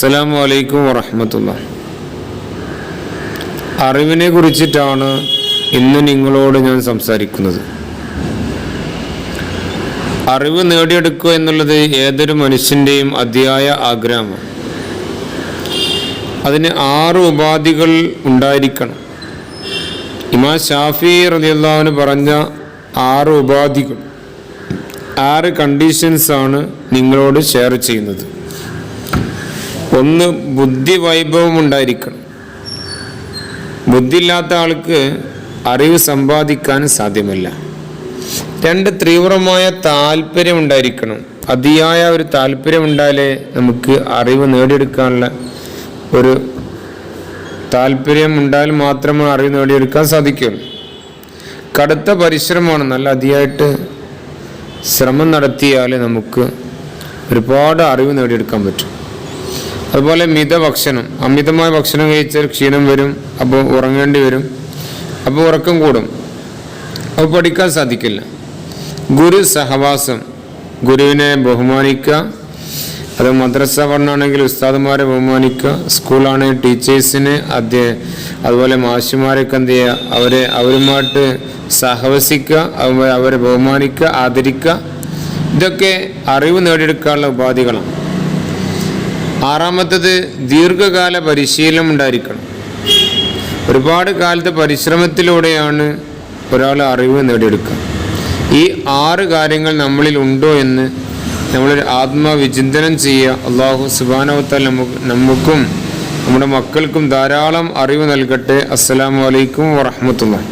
അസ്സലാമു അലൈക്കും വറഹമത്തുള്ള. അറിവിനെ കുറിച്ചിട്ടാണ് ഇന്ന് നിങ്ങളോട് ഞാൻ സംസാരിക്കുന്നത്. അറിവ് നേടിയെടുക്കുക എന്നുള്ളത് ഏതൊരു മനുഷ്യന്റെയും അതിയായ ആഗ്രഹമാണ്. അതിന് ആറ് ഉപാധികൾ ഉണ്ടായിരിക്കണം. ഇമാ ഷാഫി റതിയല്ലാവിന് പറഞ്ഞ ആറ് ഉപാധികൾ. ആറ് കണ്ടീഷൻസാണ് നിങ്ങളോട് ഷെയർ ചെയ്യുന്നത്. ഒന്ന് ബുദ്ധി വൈഭവം ഉണ്ടായിരിക്കണം. ബുദ്ധിയില്ലാത്ത ആൾക്ക് അറിവ് സമ്പാദിക്കാൻ സാധ്യമല്ല. രണ്ട് തീവ്രമായ താല്പര്യം ഉണ്ടായിരിക്കണം. അതിയായ ഒരു താല്പര്യം ഉണ്ടായാലേ നമുക്ക് അറിവ് നേടിയെടുക്കാനുള്ള ഒരു താല്പര്യം ഉണ്ടായാൽ മാത്രമേ അറിവ് നേടിയെടുക്കാൻ സാധിക്കുകയുള്ളൂ. കടുത്ത പരിശ്രമമാണ്. നല്ല അതിയായിട്ട് ശ്രമം നടത്തിയാൽ നമുക്ക് ഒരുപാട് അറിവ് നേടിയെടുക്കാൻ പറ്റും. അതുപോലെ മിതഭക്ഷണം. അമിതമായ ഭക്ഷണം കഴിച്ചാൽ ക്ഷീണം വരും അപ്പോൾ ഉറങ്ങേണ്ടി വരും അപ്പോൾ ഉറക്കം കൂടും. അപ്പോൾ പഠിക്കാൻ സാധിക്കില്ല. ഗുരു സഹവാസം. ഗുരുവിനെ ബഹുമാനിക്കുക. അത് മദ്രസ പഠനമാണെങ്കിൽ ഉസ്താദുമാരെ ബഹുമാനിക്കുക. സ്കൂളാണെങ്കിൽ ടീച്ചേഴ്സിന് അധ്യ അതുപോലെ മാഷിമാരൊക്കെ എന്ത് ചെയ്യുക? അവരെ അവരുമായിട്ട് സഹവസിക്കുക. അവരെ ബഹുമാനിക്കുക ആദരിക്കുക. ഇതൊക്കെ അറിവ് നേടിയെടുക്കാനുള്ള ഉപാധികളാണ്. ആറാമത്തത് ദീർഘകാല പരിശീലനം ഉണ്ടായിരിക്കണം. ഒരുപാട് കാലത്തെ പരിശ്രമത്തിലൂടെയാണ് ഒരാൾ അറിവ് നേടിയെടുക്കുക. ഈ ആറ് കാര്യങ്ങൾ നമ്മളിൽ ഉണ്ടോ എന്ന് നമ്മളൊരു ആത്മവിചിന്തനം ചെയ്യുക. അള്ളാഹു സുബാനവത്താൽ നമുക്ക് നമുക്കും നമ്മുടെ മക്കൾക്കും ധാരാളം അറിവ് നൽകട്ടെ. അസ്സലാമു അലൈക്കും വറഹമത്തുള്ള